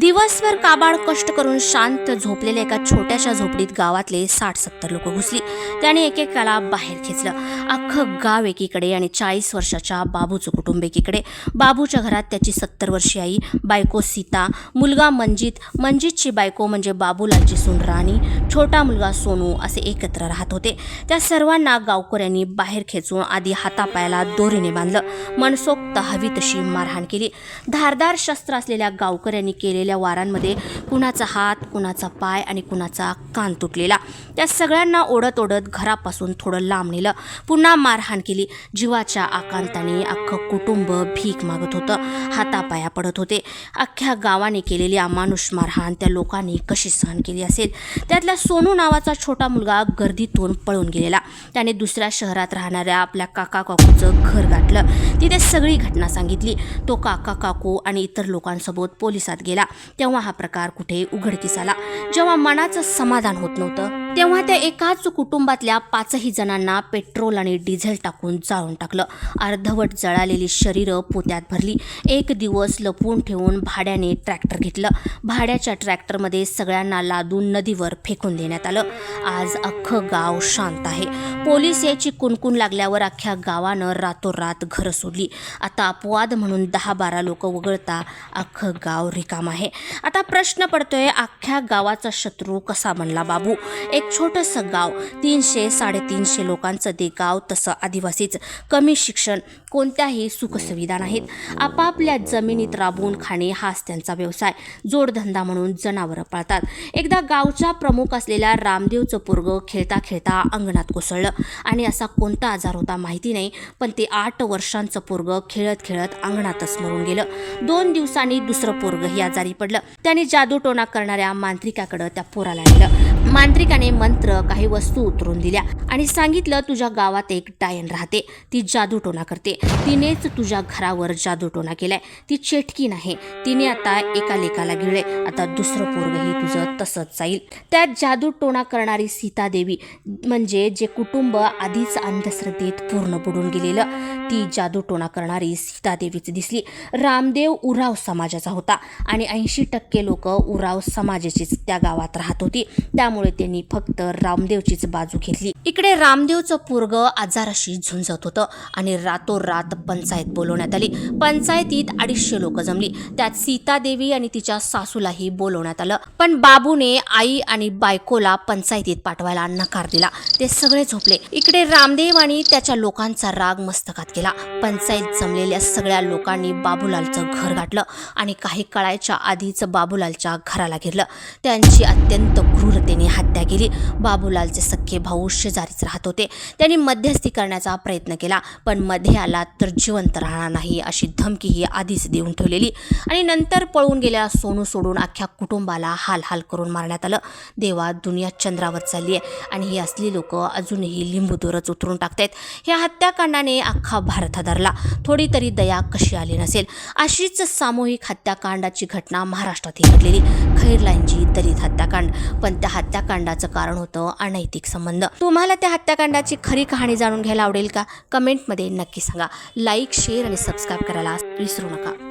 दिवसभर काबाड कष्ट करून शांत झोपलेल्या एका छोट्याशा झोपडीत गावातले साठ सत्तर लोक घुसली. त्याने एकेकाला बाहेर खेचलं. अख्खं गाव एकीकडे आणि चाळीस वर्षाच्या बाबूचं कुटुंब एकीकडे. बाबूच्या घरात त्याची सत्तर वर्षी आई बायको सीता मुलगा मंजित. मंजितची बायको म्हणजे बाबूलालची सून राणी. छोटा मुलगा सोनू असे एकत्र राहत होते. त्या सर्वांना गावकऱ्यांनी बाहेर खेचून आधी हातापायाला दोरीने बांधलं. मनसोक्त हवी तशी मारहाण केली. धारदार शस्त्र असलेल्या गावकऱ्यांनी केले झालेल्या वारांमध्ये कुणाचा हात कुणाचा पाय आणि कुणाचा कान तुटलेला. त्या सगळ्यांना ओढत ओढत घरापासून थोडं लांब नेलं. पुन्हा मारहाण केली. जीवाच्या आकांताने अख्खं कुटुंब भीक मागत होतं. हातापाया पडत होते. अख्ख्या गावाने केलेली अमानुष मारहाण त्या लोकांनी कशी सहन केली असेल? त्यातला सोनू नावाचा छोटा मुलगा गर्दीतून पळून गेलेला. त्याने दुसऱ्या शहरात राहणाऱ्या आपल्या काका काकूचं घर गाठलं. तिथे सगळी घटना सांगितली. तो काका काकू आणि इतर लोकांसोबत पोलिसात गेला. तेव्हा हा प्रकार कुठे उघडकीस आला. जेव्हा मनाचं समाधान होत नव्हतं तेव्हा त्या एकाच कुटुंबातल्या पाचही जणांना पेट्रोल आणि डिझेल टाकून जाळून टाकलं. अर्धवट जळालेली शरीरं पोत्यात भरली. एक दिवस लपवून ठेवून भाड्याने ट्रॅक्टर घेतलं. भाड्याच्या ट्रॅक्टरमध्ये सगळ्यांना लादून नदीवर फेकून देण्यात आलं. आज अख्खं गाव शांत आहे. पोलीस याची कुणकुण लागल्यावर अख्ख्या गावानं रातोरात घरं सोडली. आता अपवाद म्हणून दहा बारा लोक वगळता अख्खं गाव रिकाम आहे. आता प्रश्न पडतोय अख्ख्या गावाचा शत्रू कसा बनला बाबू? एक छोटंसं गाव तीनशे साडेतीनशे लोकांचं ते गाव तसं आदिवासीच. कमी शिक्षण कोणत्याही सुखसुविधा नाहीत. आपापल्या जमिनीत राबवून खाणे हाच त्यांचा व्यवसाय. जोडधंदा म्हणून जनावरं पाळतात. एकदा गावचा प्रमुख असलेल्या रामदेवचं पोरग खेळता खेळता अंगणात कोसळलं. आणि असा कोणता आजार होता माहिती नाही पण ते आठ वर्षांचं पोरग खेळत खेळत अंगणातच मरून गेलं. दोन दिवसांनी दुसरं पोरगही आजारी पडलं. त्याने जादूटोणा करणाऱ्या मांत्रिकाकडं त्या पोराला नेलं. मांत्रिकाने मंत्र काही वस्तू उतरून दिल्या आणि सांगितलं तुझ्या गावात एक डायन राहते. ती जादूटोणा करते. तिनेच तुझ्या घरावर जादूटोणा केलाय. ती चेटकी नाही. तिने आता एका लेकाला गिळे आता दुसरं पोरगही तुझं तसंच जाईल. त्यात जादूटोणा करणारी सीतादेवी म्हणजे जे कुटुंब आधीच अंधश्रद्धेत पूर्ण बुडून गेलेलं ती जादूटोणा करणारी सीतादेवीच दिसली. रामदेव उराव समाजाचा होता आणि ऐंशी टक्के लोक उराव समाजाचीच त्या गावात राहत होती. त्यामुळे त्यांनी फक्त रामदेवचीच बाजू घेतली. इकडे रामदेवचं पोरग आजाराशी झुंजत होतं आणि रातोरात पंचायत बोलवण्यात आली. पंचायतीत अडीचशे लोक जमली. त्यात सीतादेवी आणि तिच्या सासूलाही बोलवण्यात आलं. पण बाबूने आई आणि बायकोला पंचायतीत पाठवायला नकार दिला. ते सगळे झोपले. इकडे रामदेव आणि त्याच्या लोकांचा राग मस्तकात केला. पंचायत जमलेल्या सगळ्या लोकांनी बाबूलालचं घर गाठलं आणि काही काळाच्या आधीच बाबूलालच्या घराला घेरलं. त्यांची अत्यंत क्रूरतेने हत्या केली. बाबूलालचे सख्खे भाऊ शेजारीच राहत होते. त्यांनी मध्यस्थी करण्याचा प्रयत्न केला पण मध्ये आला तर जिवंत राहणार नाही अशी धमकी ही आधीच देऊन ठेवलेली. आणि नंतर पळून गेल्या सोनू सोडून अख्ख्या कुटुंबाला हाल हाल करून मारण्यात आलं. देवा दुनिया चंद्रावर चालली आहे आणि ही असली लोक अजूनही लिंबूदूरच उतरून टाकतायत. ह्या हत्याकांडाने अख्खा भारत हादरला. थोडी तरी दया कशी आली नसेल? अशीच सामूहिक हत्याकांडाची घटना महाराष्ट्रातही घडलेली. खैरलांची दलित हत्याकांड. पण त्या हत्याकांडाचं कारण होतं अनैतिक संबंध. तुम्हाला त्या हत्याकांडाची खरी कहाणी जाणून घ्यायला आवडेल का? कमेंटमध्ये नक्की सांगा. लाईक शेअर आणि सबस्क्राईब करायला विसरू नका.